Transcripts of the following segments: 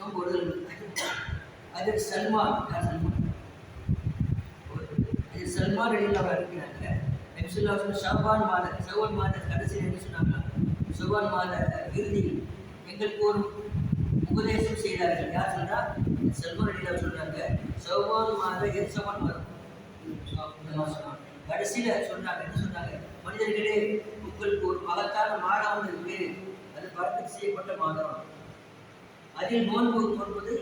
நோன்பு விடுதல் அது சல்மான் யார் சல்மான். அது சல்மான் அடியில் அவர் இருக்கிறாங்க. நபிசுல்லா ஷாபான் மாத சவான் மாத கடைசி என்ன சொன்னாங்க? ஷவான் மாத இறுதியில் எங்களுக்கு ஒரு உபதேசம் செய்தார்கள். யார் சொன்னா? சல்மான் அடியில் சொல்றாங்க சவான் மாத எரிசவான் மாதம் இந்த மாதம்? கடைசியில் சொன்னாங்க என்ன சொன்னாங்க? மனிதர்களே உங்களுக்கு ஒரு மகத்தான மாதம் இருக்கு. அது பறக்கத்து செய்யப்பட்ட மாதம் அதில் நோன்பு நோன்பது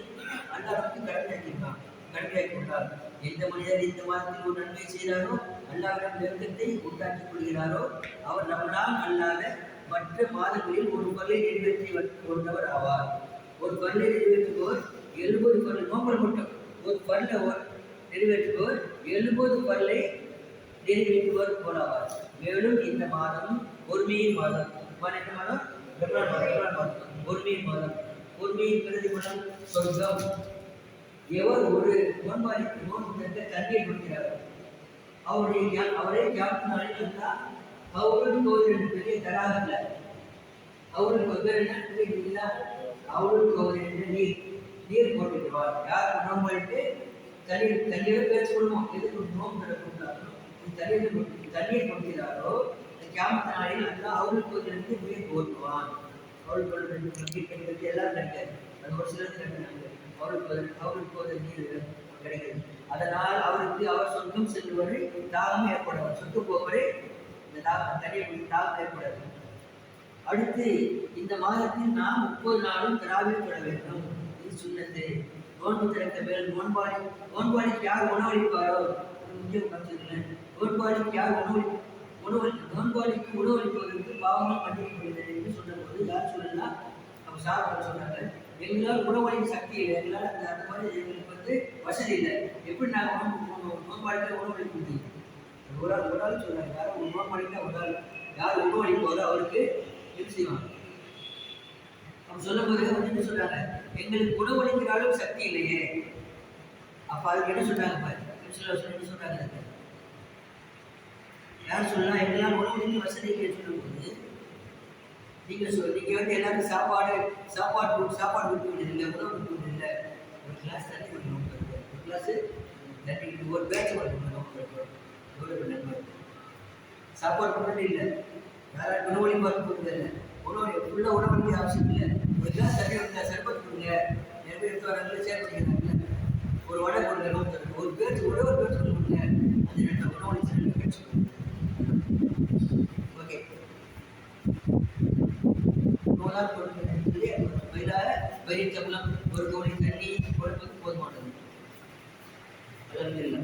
அல்லாஹ்வுக்கு கடமையாக்கியிருக்கான் கடமையாக்கி கொண்டார். எந்த மனிதர் இந்த மாதத்தில் ஒரு நன்மை செய்தாரோ அல்லாவிடம் நெருக்கத்தை உண்டாக்கிக் கொள்கிறாரோ அவர் ரமலான் அல்லாத மற்ற மாதங்களில் ஒரு பல்லை நிறைவேற்றி கொண்டவர் ஆவார். ஒரு பல்லை நிறைவேற்றுபவர் எழுபது பல்லு நோம்பல் மட்டும். ஒரு பல்ல ஒரு நிறைவேற்றுபவர் எழுபது பல்லை நிறைவேற்றுபவர் போலாவார் மேலும் இந்த மாதம் ஒருமையின் மாதம். மாதம் மாதம்? மாதம் ரமலான் மாதம் பொறுமையின் மாதம் பொறுமையின் பிரதிபலம் சொர்க்கம் எவர் ஒரு நோன்பாளிக்கு நோன்பு தந்த தண்ணீர் கொடுக்கிறார் அவருடைய அவரே ஞாபகம் இருந்தால் அவருக்கு ஒரு பெரிய தராகல்ல அவருக்கு வந்து என்ன புரியுதுங்களா அவருக்கு ஒரு என்று நீர் நீர் போட்டுக்குவார் யார் நோன்பாளிட்டு தண்ணீர் தண்ணீரை பேச்சு கொள்வோம். எதுக்கு நோன்பு கொடுத்தாரோ தண்ணீர் தண்ணீர் கொடுக்கிறாரோ கியாமத்த நாளில் அவருக்கு ஒரு நீர் போட்டுவான் அவருக்கு ஒரு கிடைக்கிறது எல்லாம் கிடைக்காது அது ஒரு சிலருக்கு கிடைக்கிறாங்க அவருக்கு அவருக்கு ஒரு நீர் கிடைக்கிறது அதனால் அவருக்கு அவர் சொந்தம் செல்வரை தாகம் ஏற்படும் சொத்து போவரை இந்த தாகம் தண்ணீர் தாகம் ஏற்படாது அடுத்து இந்த மாதத்தில் நாம் முப்பது நாளும் திராவிட தொட வேண்டும். இது சொன்னது. நோன்பு திறக்க மேல் நோன்பாளி நோன்பாளிக்கு யார் உணவளிப்பாரோ? முக்கியம் கற்றுக்கல நோன்பாளிக்கு யார் உணவளி உணவளி நோன்பாளிக்கு உணவளிப்பதற்கு பாவங்கள் மன்னிக்கப்படுகிறது என்று சொன்னபோது யார் நம்ம சார் சொன்னாங்க. எங்களால் உணவளிக்க சக்தி இல்லை எங்களால் அந்த அந்த மாதிரி எங்களுக்கு வந்து வசதி இல்லை. எப்படி நாங்கள் உணவு நோன்பாளிக்க உணவளிக்க முடியும் ஒரு ஆள் ஒரு ஆள் சொல்கிறாங்க யாரும் நோன்பாளிக்க ஒரு ஆள் யார் உணவளிப்பாரோ அவருக்கு இது செய்வாங்க. அவங்க சொல்லும் போது வந்து என்ன சொல்றாங்க எங்களுக்கு உணவளிக்கிற அளவுக்கு சக்தி இல்லையே. அப்போ அதுக்கு என்ன சொன்னாங்க பாரு? கிறிஸ்துவ என்ன சொல்றாங்க யார் சொல்லலாம் எங்கெல்லாம் உணவளிக்க வசதி கேட்டு சொல்லும்போது நீங்கள் சொல் நீங்கள் வந்து எல்லாரும் சாப்பாடு சாப்பாடு கொடுத்து சாப்பாடு கொடுக்க வேண்டியதில்லை உணவு கொடுக்க வேண்டியதில்லை ஒரு கிளாஸ் தண்ணி ஒரு நோக்கம் ஒரு கிளாஸ் தண்ணி ஒரு பேட்ச் கொடுக்கணும் ஒரு நண்பர் சாப்பாடு பண்ணுறது இல்லை. யாராவது உணவளி பார்க்க போகிறது இல்லை உணவு ஃபுல்லாக உணவளிக்க அவசியம் இல்லை. ஒரு கிளாஸ் தண்ணி கொடுங்க சர்பத் கொடுங்க. நிறைய பேர் எடுத்து வராங்களே சேர் பண்ணிக்கிறாங்க ஒரு வடை கொடுங்க நோக்கம் ஒரு பேச்சு ஒரே ஒரு பேச்சு ಬಂಗಾರ ಕೊಡ್ತೀವಿ ಬೈರ ಬೈರಿ ಚಪಲ ಹೊರಗೋಣಿ ತಣ್ಣಿ ಕೊಡ್ಬೇಕು ಫೋನ್ ಮಾಡೋದು ಅದರಲ್ಲಿಲ್ಲ